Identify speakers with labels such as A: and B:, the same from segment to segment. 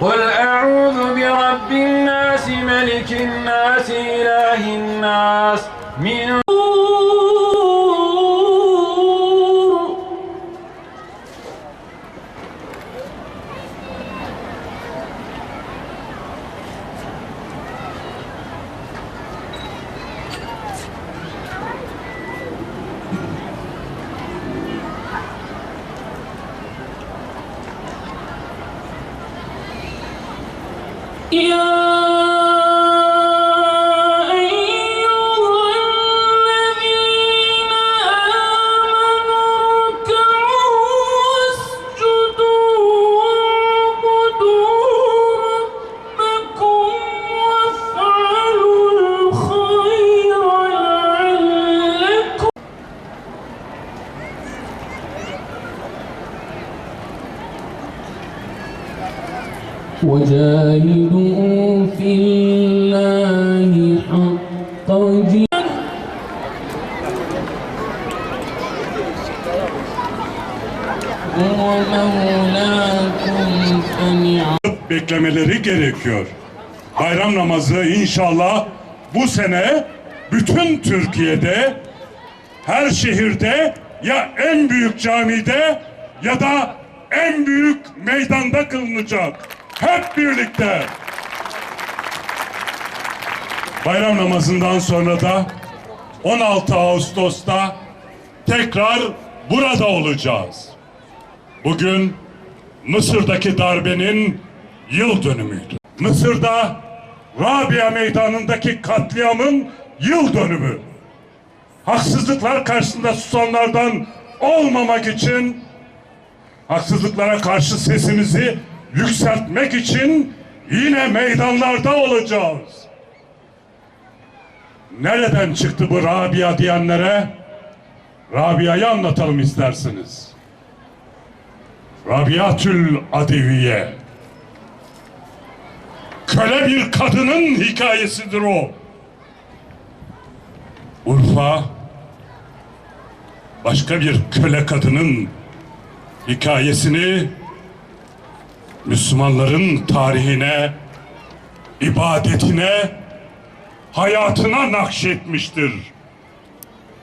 A: قل أعوذ برب الناس ملك الناس إله الناس من
B: وجاهدوا في الله حق جهاده هو مولاكم فنعم
C: beklemeleri gerekiyor. Bayram namazı inşallah bu sene bütün Türkiye'de her şehirde ya en büyük camide ya da en büyük meydanda kılınacak. Hep birlikte. Bayram namazından sonra da 16 Ağustos'ta tekrar burada olacağız. Bugün Mısır'daki darbenin yıl dönümüydü. Mısır'da Rabia Meydanı'ndaki katliamın yıl dönümü. Haksızlıklar karşısında susanlardan olmamak için haksızlıklara karşı sesimizi yükseltmek için yine meydanlarda olacağız. Nereden çıktı bu Rabia diyenlere? Rabia'yı anlatalım isterseniz. Rabiatül Adeviye. Köle bir kadının hikayesidir o. Urfa başka bir köle kadının hikayesini Müslümanların tarihine, ibadetine, hayatına nakşetmiştir.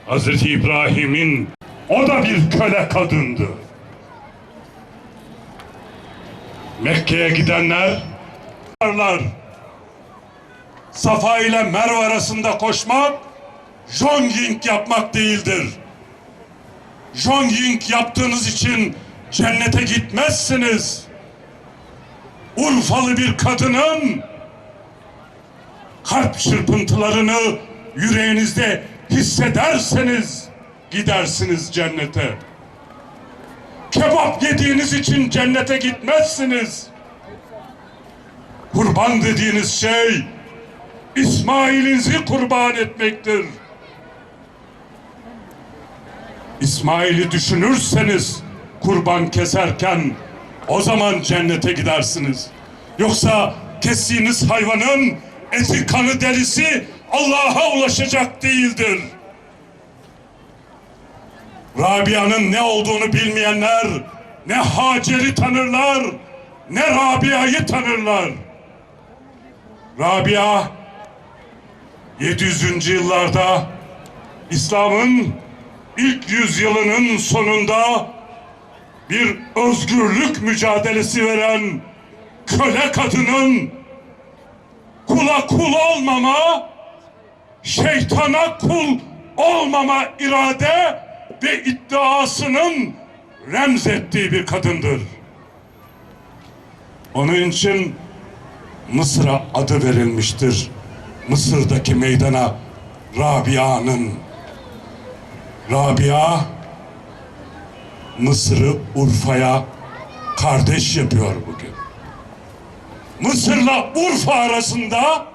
C: Hazreti İbrahim'in o da bir köle kadındı. Mekke'ye gidenler. Safa ile Merve arasında koşmak jogging yapmak değildir. Jogging yaptığınız için cennete gitmezsiniz. Urfalı bir kadının kalp çırpıntılarını yüreğinizde hissederseniz gidersiniz cennete. Kebap yediğiniz için cennete gitmezsiniz. Kurban dediğiniz şey İsmail'inizi kurban etmektir. İsmail'i düşünürseniz kurban keserken o zaman cennete gidersiniz. Yoksa kestiğiniz hayvanın eti kanı derisi Allah'a ulaşacak değildir. Rabia'nın ne olduğunu bilmeyenler ne Hacer'i tanırlar ne Rabia'yı tanırlar. Rabia 700. yıllarda İslam'ın ilk yüzyılının sonunda bir özgürlük mücadelesi veren köle kadının kula kul olmama, şeytana kul olmama irade ve iddiasının remzettiği bir kadındır. Onun için Mısır'a adı verilmiştir. Mısır'daki meydana Rabia'nın. Rabia Mısır'ı Urfa'ya kardeş yapıyor bugün. Mısır'la Urfa arasında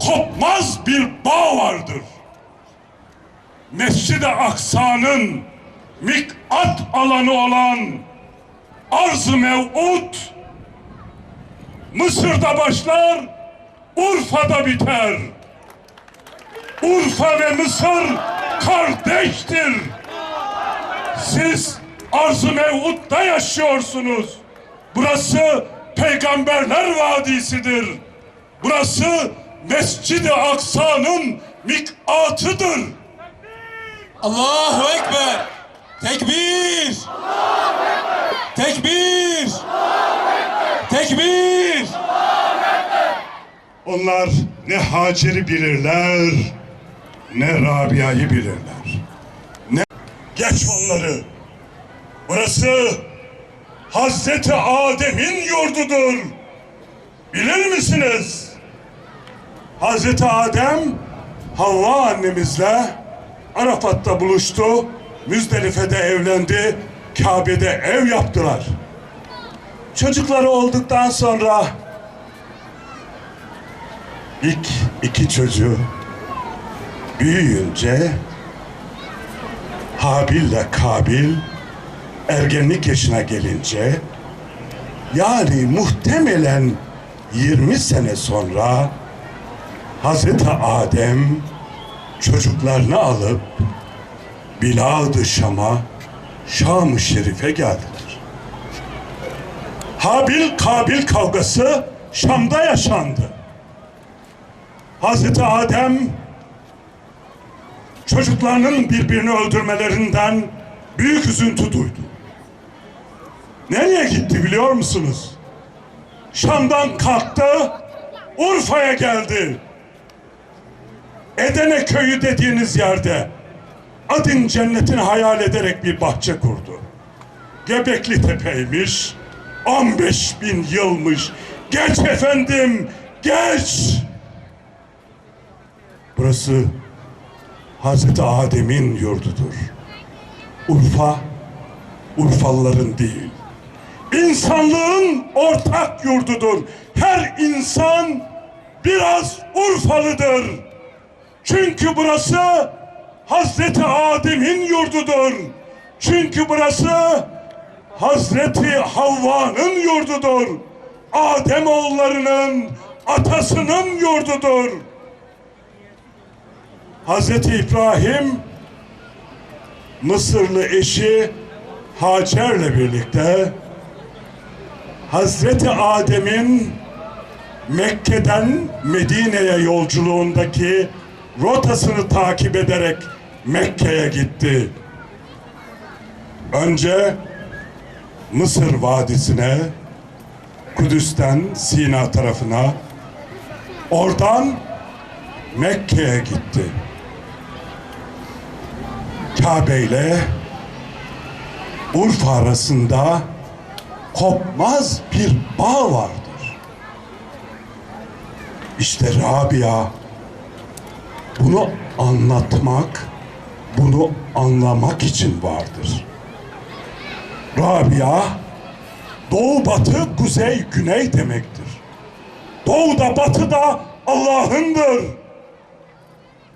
C: kopmaz bir bağ vardır. Mescid-i Aksa'nın mikat alanı olan Arz-ı Mev'ud Mısır'da başlar, Urfa'da biter. Urfa ve Mısır kardeştir. Siz Arz-ı Mev'ud'da yaşıyorsunuz. Burası Peygamberler Vadisi'dir. Burası Mescid-i Aksa'nın mikatıdır.
D: Allahu Ekber. Tekbir. Tekbir. Tekbir.
C: Onlar ne Hacer'i bilirler, ne Rabia'yı bilirler. Geç onları. Burası Hazreti Adem'in yurdudur. Bilir misiniz? Hazreti Adem Havva annemizle Arafat'ta buluştu. Müzdelife'de evlendi. Kabe'de ev yaptılar. Çocukları olduktan sonra İlk iki çocuğu büyüyünce Habil ile Kabil ergenlik yaşına gelince yani muhtemelen 20 sene sonra Hazreti Adem çocuklarını alıp Bilad-ı Şam'a Şam-ı Şerif'e geldiler. Habil Kabil kavgası Şam'da yaşandı. Hazreti Adem çocuklarının birbirini öldürmelerinden büyük üzüntü duydu. Nereye gitti biliyor musunuz? Şam'dan kalktı, Urfa'ya geldi. Edene köyü dediğiniz yerde Adın cennetini hayal ederek bir bahçe kurdu. Gebekli Tepe'ymiş, 15 bin yılmış. Geç efendim, geç! Burası Hazreti Adem'in yurdudur. Urfa, Urfalıların değil. İnsanlığın ortak yurdudur. Her insan biraz Urfalıdır. Çünkü burası Hazreti Adem'in yurdudur. Çünkü burası Hazreti Havva'nın yurdudur. Adem oğullarının atasının yurdudur. Hazreti İbrahim Mısırlı eşi Hacer'le birlikte Hazreti Adem'in Mekke'den Medine'ye yolculuğundaki rotasını takip ederek Mekke'ye gitti. Önce Mısır Vadisi'ne, Kudüs'ten Sina tarafına, oradan Mekke'ye gitti. Kabe ile Urfa arasında kopmaz bir bağ vardır. İşte Rabia bunu anlatmak, bunu anlamak için vardır. Rabia doğu batı kuzey güney demektir. Doğu da batı da Allah'ındır.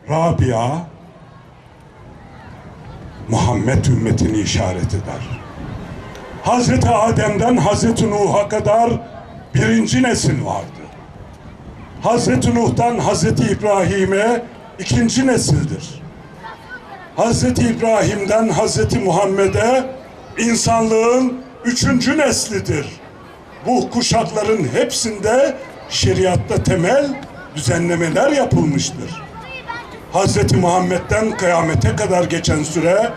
C: Rabia Muhammed ümmetini işaret eder. Hazreti Adem'den Hazreti Nuh'a kadar birinci nesil vardı. Hazreti Nuh'tan Hazreti İbrahim'e ikinci nesildir. Hazreti İbrahim'den Hazreti Muhammed'e insanlığın üçüncü neslidir. Bu kuşakların hepsinde şeriatta temel düzenlemeler yapılmıştır. Hazreti Muhammed'den kıyamete kadar geçen süre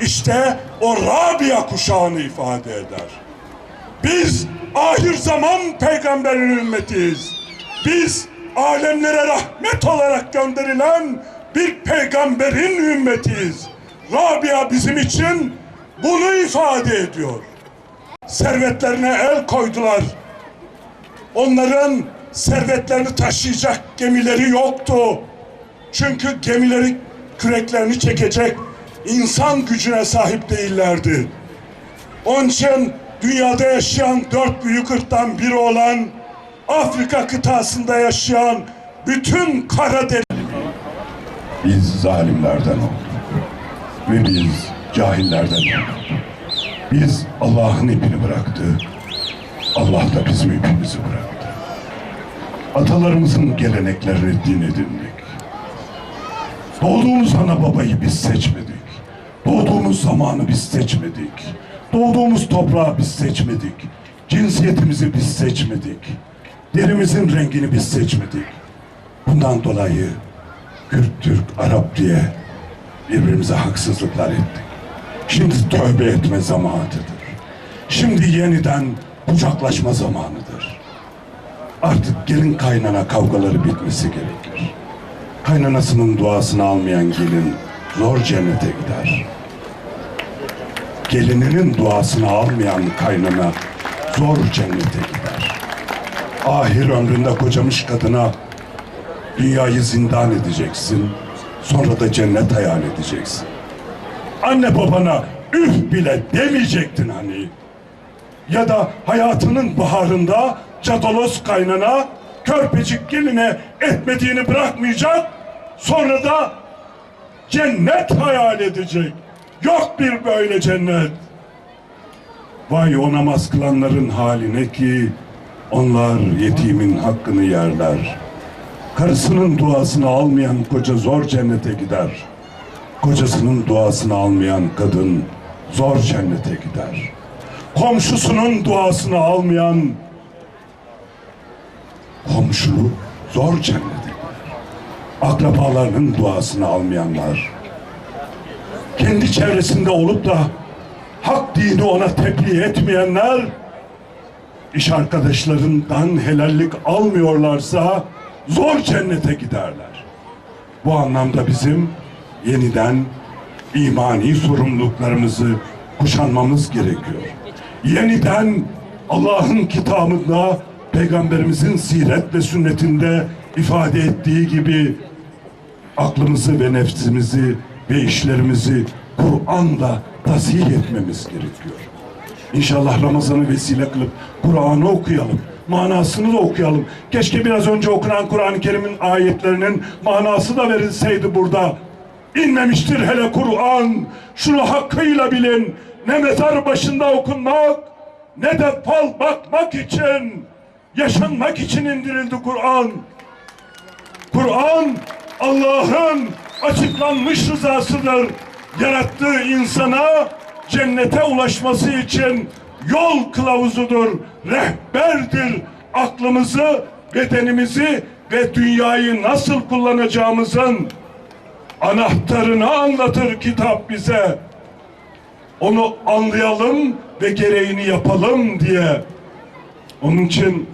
C: işte o Rabia kuşağını ifade eder. Biz ahir zaman peygamberin ümmetiyiz. Biz alemlere rahmet olarak gönderilen bir peygamberin ümmetiyiz. Rabia bizim için bunu ifade ediyor. Servetlerine el koydular. Onların servetlerini taşıyacak gemileri yoktu. Çünkü gemileri küreklerini çekecek insan gücüne sahip değillerdi. Onun için dünyada yaşayan dört büyük ırktan biri olan Afrika kıtasında yaşayan bütün Karadeniz
E: Biz zalimlerden olduk. Ve biz cahillerden olduk. Biz Allah'ın ipini bıraktı. Allah da bizim ipimizi bıraktı. Atalarımızın geleneklerini din edindik. Doğduğumuz ana babayı biz seçmedik. Doğduğumuz zamanı biz seçmedik. Doğduğumuz toprağı biz seçmedik.
C: Cinsiyetimizi biz seçmedik. Derimizin rengini biz seçmedik. Bundan dolayı Kürt, Türk, Arap diye birbirimize haksızlıklar ettik. Şimdi tövbe etme zamanıdır. Şimdi yeniden kucaklaşma zamanıdır. Artık gelin kaynana kavgaları bitmesi gerekir. Kaynanasının duasını almayan gelin zor cennete gider. Gelininin duasını almayan kaynana zor cennete gider. Ahir ömründe kocamış kadına dünyayı zindan edeceksin. Sonra da cennet hayal edeceksin. Anne babana üf bile demeyecektin hani. Ya da hayatının baharında cadalos kaynana körpecik geline etmediğini bırakmayacak. Sonra da cennet hayal edecek. Yok bir böyle cennet. Vay o namaz kılanların haline ki onlar yetimin hakkını yerler. Karısının duasını almayan koca zor cennete gider. Kocasının duasını almayan kadın zor cennete gider. Komşusunun duasını almayan komşulu zor gider. Akrabalarının duasını almayanlar kendi çevresinde olup da hak dini ona tebliğ etmeyenler iş arkadaşlarından helallik almıyorlarsa zor cennete giderler. Bu anlamda bizim yeniden imani sorumluluklarımızı kuşanmamız gerekiyor. Yeniden Allah'ın kitabında Peygamberimizin siret ve sünnetinde ifade ettiği gibi aklımızı ve nefsimizi ve işlerimizi Kur'an'la tasih etmemiz gerekiyor. İnşallah Ramazan'ı vesile kılıp Kur'an'ı okuyalım. Manasını da okuyalım. Keşke biraz önce okunan Kur'an-ı Kerim'in ayetlerinin manası da verilseydi burada. İnmemiştir hele Kur'an. Şunu hakkıyla bilin. Ne mezar başında okunmak ne de fal bakmak için, yaşanmak için indirildi Kur'an. Kur'an Allah'ın açıklanmış rızasıdır. Yarattığı insana cennete ulaşması için yol kılavuzudur, rehberdir. Aklımızı, bedenimizi ve dünyayı nasıl kullanacağımızın anahtarını anlatır kitap bize. Onu anlayalım ve gereğini yapalım diye. Onun için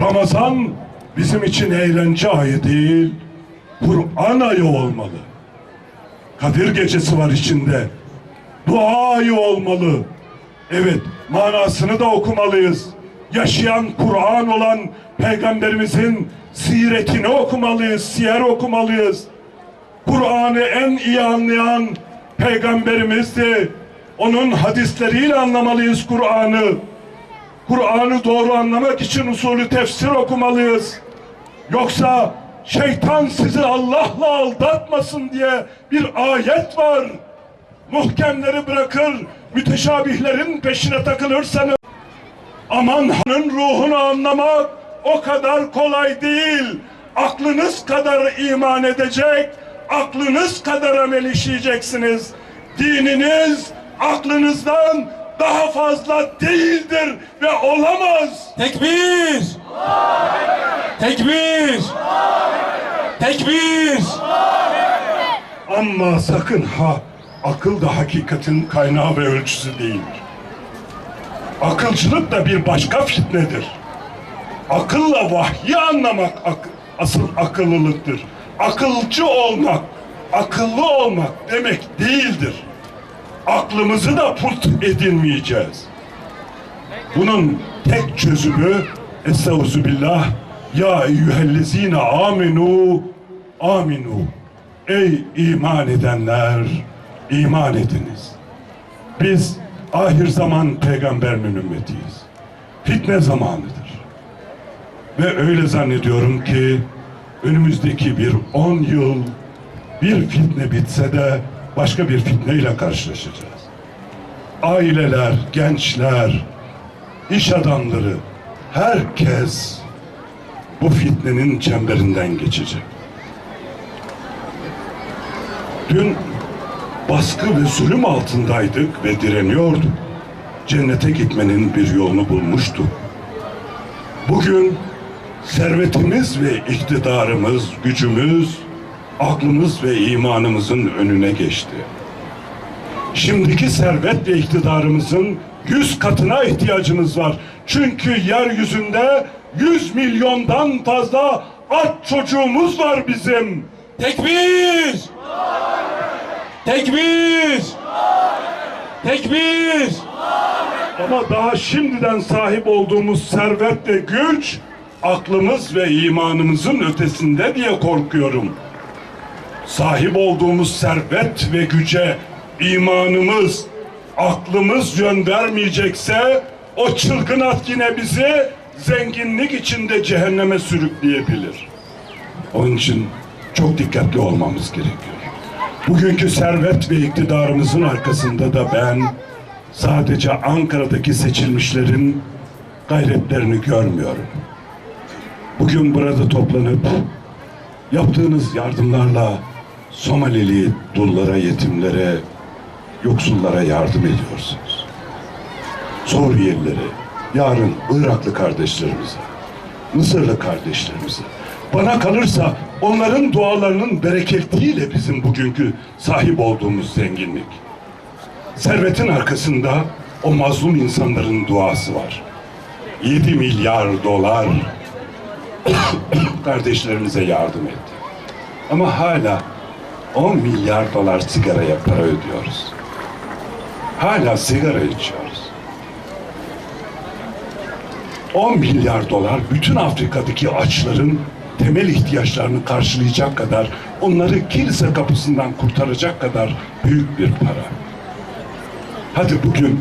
C: Ramazan bizim için eğlence ayı değil, Kur'an ayı olmalı. Kadir gecesi var içinde. Dua ayı olmalı. Evet, manasını da okumalıyız. Yaşayan Kur'an olan Peygamberimizin siretini okumalıyız, siyer okumalıyız. Kur'an'ı en iyi anlayan Peygamberimizdi. Onun hadisleriyle anlamalıyız Kur'an'ı. Kur'an'ı doğru anlamak için usulü tefsir okumalıyız. Yoksa şeytan sizi Allah'la aldatmasın diye bir ayet var. Muhkemleri bırakır, müteşabihlerin peşine takılırsanız aman hanın ruhunu anlamak o kadar kolay değil. Aklınız kadar iman edecek, aklınız kadar amel işleyeceksiniz. Dininiz aklınızdan daha fazla değildir ve olamaz.
A: Tekbir! Tekbir! Tekbir!
F: Ama sakın ha akıl da hakikatin kaynağı ve ölçüsü değildir. Akılcılık da bir başka fitnedir. Akılla vahyi anlamak ak- asıl akıllılıktır. Akılcı olmak, akıllı olmak demek değildir. Aklımızı da put edinmeyeceğiz. Bunun tek çözümü Estağfirullah Ya eyyühellezine aminu aminu Ey iman edenler iman ediniz. Biz ahir zaman peygamberinin ümmetiyiz. Fitne zamanıdır. Ve öyle zannediyorum ki önümüzdeki bir on yıl bir fitne bitse de başka bir fitneyle karşılaşacağız. Aileler, gençler, iş adamları, herkes bu fitnenin çemberinden geçecek. Dün baskı ve zulüm altındaydık ve direniyorduk.
C: cennete gitmenin bir yolunu bulmuştuk. Bugün servetimiz ve iktidarımız, gücümüz, aklımız ve imanımızın önüne geçti. Şimdiki servet ve iktidarımızın yüz katına ihtiyacımız var. Çünkü yeryüzünde yüz milyondan fazla aç çocuğumuz var bizim.
D: Tekbir! Tekbir! Tekbir!
C: Ama daha şimdiden sahip olduğumuz servet ve güç aklımız ve imanımızın ötesinde diye korkuyorum. Sahip olduğumuz servet ve güce imanımız, aklımız yön vermeyecekse o çılgın at yine bizi zenginlik içinde cehenneme sürükleyebilir. Onun için çok dikkatli olmamız gerekiyor. Bugünkü servet ve iktidarımızın arkasında da ben sadece Ankara'daki seçilmişlerin gayretlerini görmüyorum. Bugün burada toplanıp yaptığınız yardımlarla Somalili dullara, yetimlere, yoksullara yardım ediyorsunuz. Suriyelilere, yarın Iraklı kardeşlerimize, Mısırlı kardeşlerimize. Bana kalırsa onların dualarının bereketiyle bizim bugünkü sahip olduğumuz zenginlik. Servetin arkasında o mazlum insanların duası var. 7 milyar dolar kardeşlerimize yardım etti. Ama hala 10 milyar dolar sigaraya para ödüyoruz. Hala sigara içiyoruz. 10 milyar dolar bütün Afrika'daki açların temel ihtiyaçlarını karşılayacak kadar, onları kilise kapısından kurtaracak kadar büyük bir para. Hadi bugün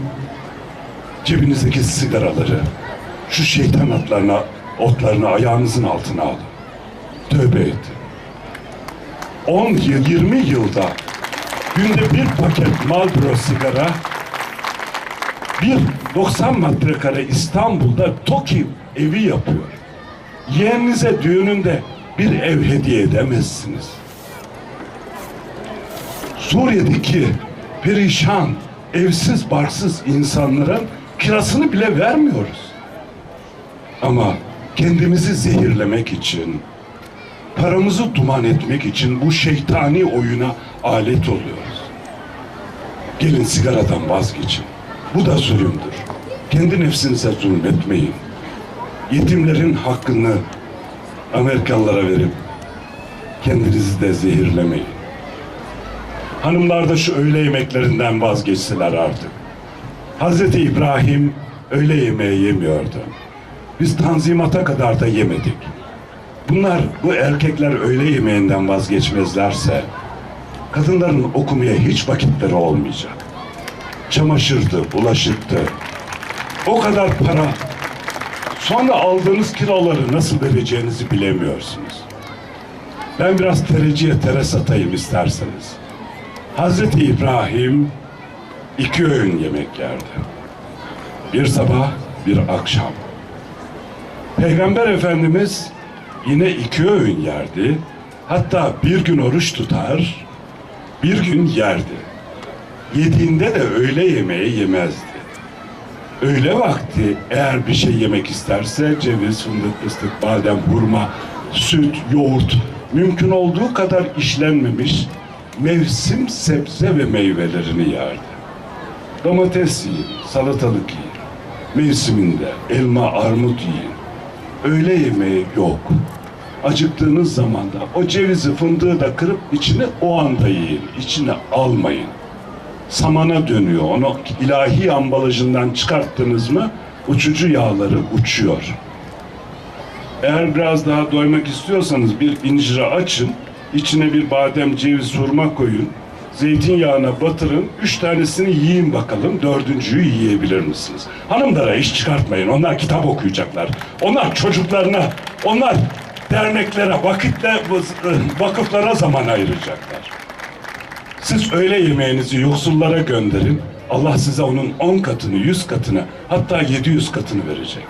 C: cebinizdeki sigaraları, şu şeytan atlarına, otlarını ayağınızın altına alın. Tövbe edin. 10 yıl, 20 yılda günde bir paket Marlboro sigara bir 90 metrekare İstanbul'da TOKİ evi yapıyor. Yeğeninize düğününde bir ev hediye edemezsiniz. Suriye'deki perişan, evsiz, barksız insanlara kirasını bile vermiyoruz. Ama kendimizi zehirlemek için, paramızı duman etmek için bu şeytani oyuna alet oluyoruz. Gelin sigaradan vazgeçin. Bu da zulümdür. Kendi nefsinize zulmetmeyin. Yetimlerin hakkını Amerikalılara verip kendinizi de zehirlemeyin. Hanımlar da şu öğle yemeklerinden vazgeçtiler artık. Hazreti İbrahim öğle yemeği yemiyordu. Biz tanzimata kadar da yemedik. Bunlar, bu erkekler öğle yemeğinden vazgeçmezlerse kadınların okumaya hiç vakitleri olmayacak. Çamaşırdı, bulaşıktı. O kadar para. Sonra aldığınız kiraları nasıl vereceğinizi bilemiyorsunuz. Ben biraz tereciye tere satayım isterseniz. Hazreti İbrahim iki öğün yemek yerdi. Bir sabah, bir akşam. Peygamber Efendimiz yine iki öğün yerdi. Hatta bir gün oruç tutar, bir gün yerdi. Yediğinde de öğle yemeği yemezdi. Öğle vakti eğer bir şey yemek isterse ceviz, fındık, fıstık, badem, hurma, süt, yoğurt mümkün olduğu kadar işlenmemiş mevsim sebze ve meyvelerini yerdi. Domates yiyin, salatalık yiyin. Mevsiminde elma, armut yiyin. Öğle yemeği yok. Acıktığınız zaman da o cevizi, fındığı da kırıp içine o anda yiyin. İçine almayın. Samana dönüyor. Onu ilahi ambalajından çıkarttınız mı uçucu yağları uçuyor. Eğer biraz daha doymak istiyorsanız bir inciri açın, içine bir badem, ceviz, hurma koyun, zeytinyağına batırın, üç tanesini yiyin bakalım, dördüncüyü yiyebilir misiniz? Hanımlara iş çıkartmayın, onlar kitap okuyacaklar. Onlar çocuklarına, onlar derneklere, vakitle, vakıflara zaman ayıracaklar. Siz öğle yemeğinizi yoksullara gönderin, Allah size onun on katını, yüz katını, hatta yedi yüz katını verecek.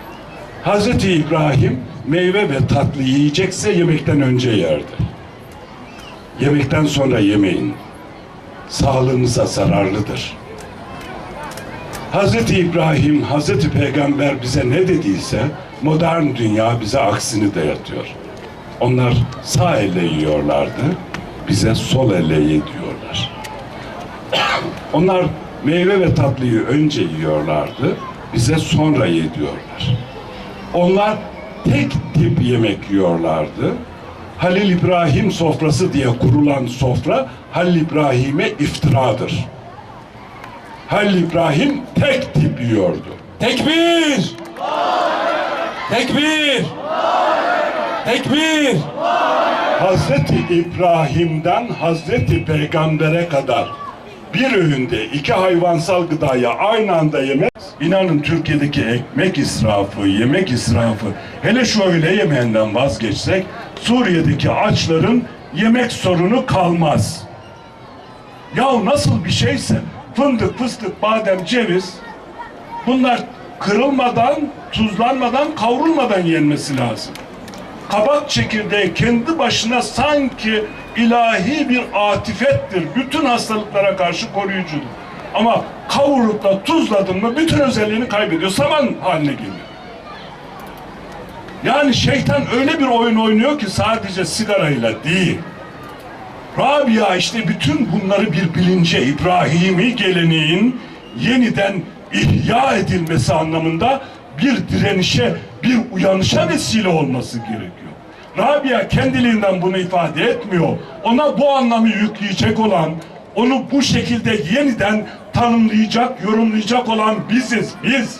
C: Hazreti İbrahim meyve ve tatlı yiyecekse yemekten önce yerdi. Yemekten sonra yemeyin. Sağlığınıza zararlıdır. Hazreti İbrahim, Hazreti Peygamber bize ne dediyse modern dünya bize aksini dayatıyor. Onlar sağ elle yiyorlardı, bize sol elle ye diyorlar. Onlar meyve ve tatlıyı önce yiyorlardı, bize sonra ye diyorlar. Onlar tek tip yemek yiyorlardı. Halil İbrahim sofrası diye kurulan sofra Halil İbrahim'e iftiradır. Halil İbrahim tek tip yiyordu.
G: Tekbir! Tekbir! Tekbir!
C: Hazreti İbrahim'den Hazreti Peygamber'e kadar bir öğünde iki hayvansal gıdayı aynı anda yemek, inanın Türkiye'deki ekmek israfı, yemek israfı, hele şu öğle yemeğinden vazgeçsek, Suriye'deki açların yemek sorunu kalmaz. Ya nasıl bir şeyse, fındık, fıstık, badem, ceviz, bunlar kırılmadan, tuzlanmadan, kavrulmadan yenmesi lazım kabak çekirdeği kendi başına sanki ilahi bir atifettir. Bütün hastalıklara karşı koruyucudur. Ama kavurup da tuzladın mı bütün özelliğini kaybediyor. Saman haline geliyor. Yani şeytan öyle bir oyun oynuyor ki sadece sigarayla değil. Rabia işte bütün bunları bir bilince İbrahimi geleneğin yeniden ihya edilmesi anlamında bir direnişe, bir uyanışa vesile olması gerekiyor. Rabia kendiliğinden bunu ifade etmiyor. Ona bu anlamı yükleyecek olan, onu bu şekilde yeniden tanımlayacak, yorumlayacak olan biziz, biz.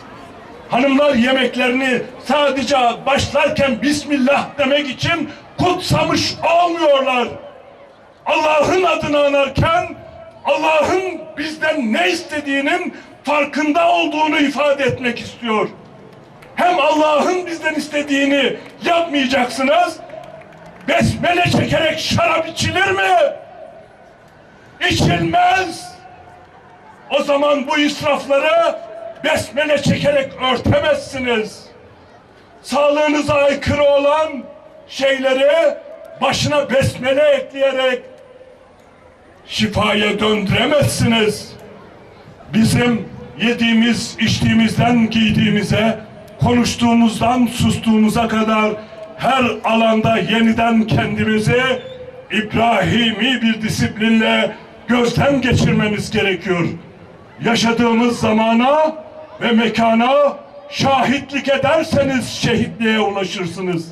C: Hanımlar yemeklerini sadece başlarken Bismillah demek için kutsamış olmuyorlar. Allah'ın adını anarken Allah'ın bizden ne istediğinin farkında olduğunu ifade etmek istiyor. Hem Allah'ın bizden istediğini yapmayacaksınız. Besmele çekerek şarap içilir mi? İçilmez. O zaman bu israfları besmele çekerek örtemezsiniz. Sağlığınıza aykırı olan şeyleri başına besmele ekleyerek şifaya döndüremezsiniz. Bizim yediğimiz, içtiğimizden giydiğimize, konuştuğumuzdan sustuğumuza kadar her alanda yeniden kendimizi İbrahimi bir disiplinle gözden geçirmemiz gerekiyor. Yaşadığımız zamana ve mekana şahitlik ederseniz şehitliğe ulaşırsınız.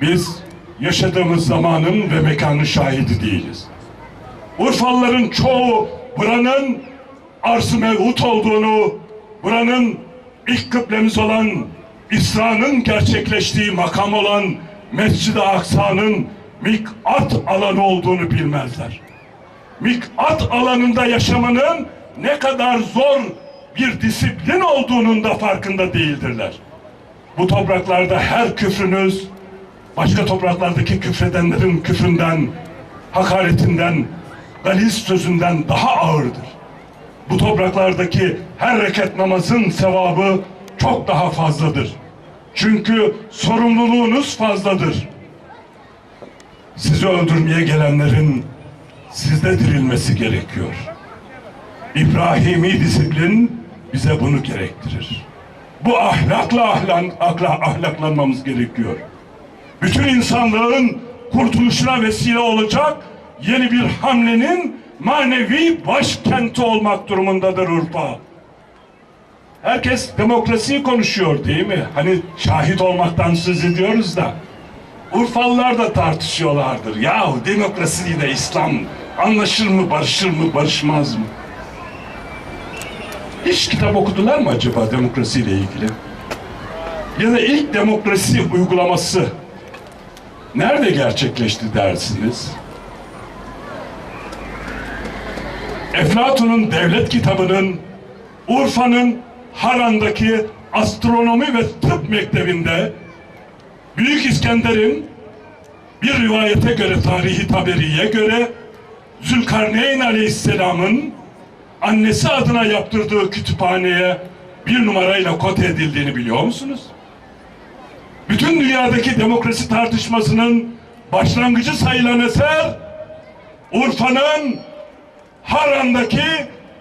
C: Biz yaşadığımız zamanın ve mekanın şahidi değiliz. Urfalıların çoğu buranın arz-ı mevhut olduğunu, buranın ilk kıblemiz olan İsra'nın gerçekleştiği makam olan Mescid-i Aksa'nın mik'at alanı olduğunu bilmezler. Mik'at alanında yaşamanın ne kadar zor bir disiplin olduğunun da farkında değildirler. Bu topraklarda her küfrünüz başka topraklardaki küfredenlerin küfründen, hakaretinden, galiz sözünden daha ağırdır. Bu topraklardaki her rekat namazın sevabı çok daha fazladır. Çünkü sorumluluğunuz fazladır. Sizi öldürmeye gelenlerin sizde dirilmesi gerekiyor. İbrahimi disiplin bize bunu gerektirir. Bu ahlakla ahlan, akla, ahlaklanmamız gerekiyor. Bütün insanlığın kurtuluşuna vesile olacak yeni bir hamlenin manevi başkenti olmak durumundadır Urfa. Herkes demokrasiyi konuşuyor değil mi? Hani şahit olmaktan söz ediyoruz da. Urfalılar da tartışıyorlardır. Yahu demokrasiyle İslam anlaşır mı, barışır mı, barışmaz mı? Hiç kitap okudular mı acaba demokrasiyle ilgili? Ya da ilk demokrasi uygulaması nerede gerçekleşti dersiniz? Eflatun'un devlet kitabının Urfa'nın Haran'daki astronomi ve tıp mektebinde Büyük İskender'in bir rivayete göre tarihi taberiye göre Zülkarneyn Aleyhisselam'ın annesi adına yaptırdığı kütüphaneye bir numarayla kote edildiğini biliyor musunuz? Bütün dünyadaki demokrasi tartışmasının başlangıcı sayılan eser Urfa'nın Haran'daki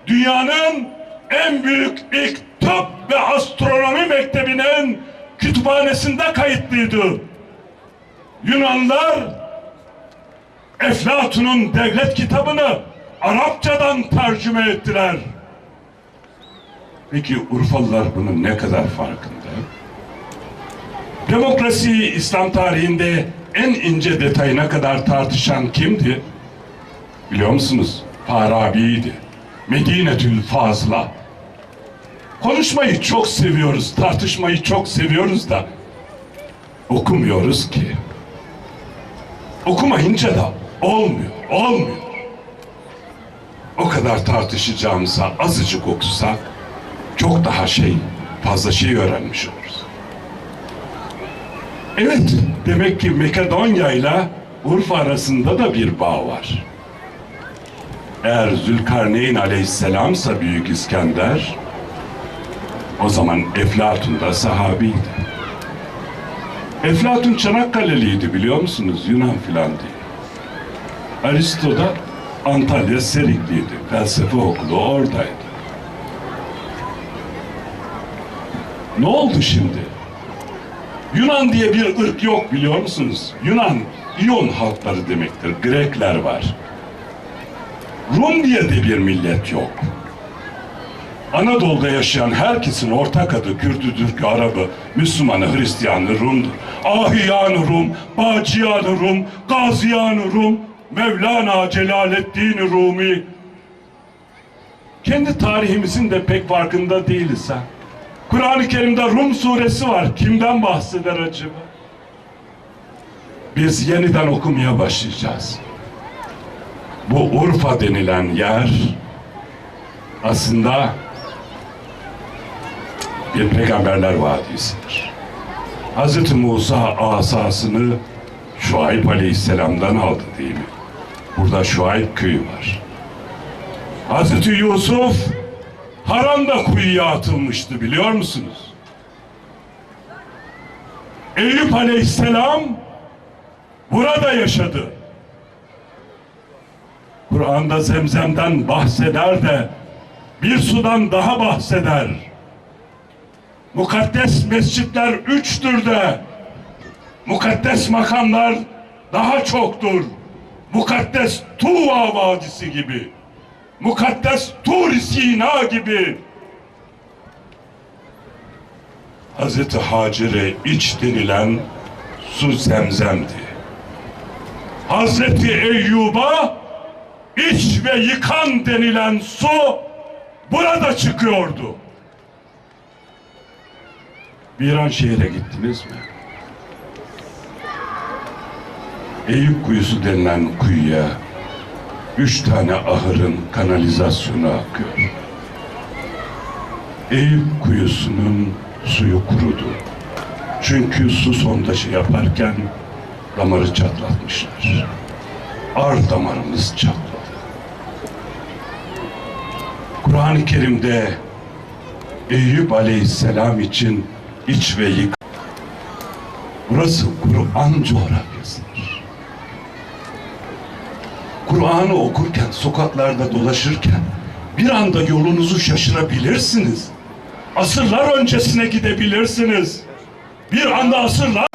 C: dünyanın en büyük ilk tıp ve astronomi mektebinin kütüphanesinde kayıtlıydı. Yunanlar Eflatun'un devlet kitabını Arapçadan tercüme ettiler. Peki Urfalılar bunun ne kadar farkında? Demokrasiyi İslam tarihinde en ince detayına kadar tartışan kimdi? Biliyor musunuz? Farabi'ydi. Medinetül Fazla. Konuşmayı çok seviyoruz, tartışmayı çok seviyoruz da okumuyoruz ki. Okumayınca da olmuyor, olmuyor. O kadar tartışacağımıza azıcık okusak çok daha şey, fazla şey öğrenmiş oluruz. Evet, demek ki Makedonya ile Urfa arasında da bir bağ var. Eğer Zülkarneyn aleyhisselamsa Büyük İskender, o zaman Eflatun da sahabiydi. Eflatun Çanakkale'liydi biliyor musunuz? Yunan filan değil. Aristo da Antalya Serikliydi. Felsefe okulu oradaydı. Ne oldu şimdi? Yunan diye bir ırk yok biliyor musunuz? Yunan, İyon halkları demektir. Grekler var. Rum diye de bir millet yok. Anadolu'da yaşayan herkesin ortak adı Kürdü, Türk'ü, Arabı, Müslümanı, Hristiyanı, Rum'dur. Ahiyanı Rum, Baciyanı Rum, Gaziyanı Rum, Mevlana Celaleddin Rumi. Kendi tarihimizin de pek farkında değiliz ha. Kur'an-ı Kerim'de Rum suresi var. Kimden bahseder acaba? Biz yeniden okumaya başlayacağız. Bu Urfa denilen yer aslında bir peygamberler vadisidir. Hz. Musa asasını Şuayb Aleyhisselam'dan aldı değil mi? Burada Şuayb köyü var. Hz. Yusuf Haran'da kuyuya atılmıştı biliyor musunuz? Eyüp Aleyhisselam burada yaşadı. Kur'an'da zemzemden bahseder de bir sudan daha bahseder. Mukaddes mescitler üçtür de mukaddes makamlar daha çoktur. Mukaddes Tuva Vadisi gibi. Mukaddes Tur Sina gibi. Hazreti Hacer'e iç denilen su zemzemdi. Hazreti Eyyub'a iç ve yıkan denilen su burada çıkıyordu. Viranşehir'e gittiniz mi? Eyüp kuyusu denilen kuyuya üç tane ahırın kanalizasyonu akıyor. Eyüp kuyusunun suyu kurudu. Çünkü su sondajı yaparken damarı çatlatmışlar. Ar damarımız çatladı. Kur'an-ı Kerim'de Eyüp Aleyhisselam için iç ve yık. Burası Kur'an coğrafyasıdır. Kur'an'ı okurken, sokaklarda dolaşırken bir anda yolunuzu şaşırabilirsiniz. Asırlar öncesine gidebilirsiniz. Bir anda asırlar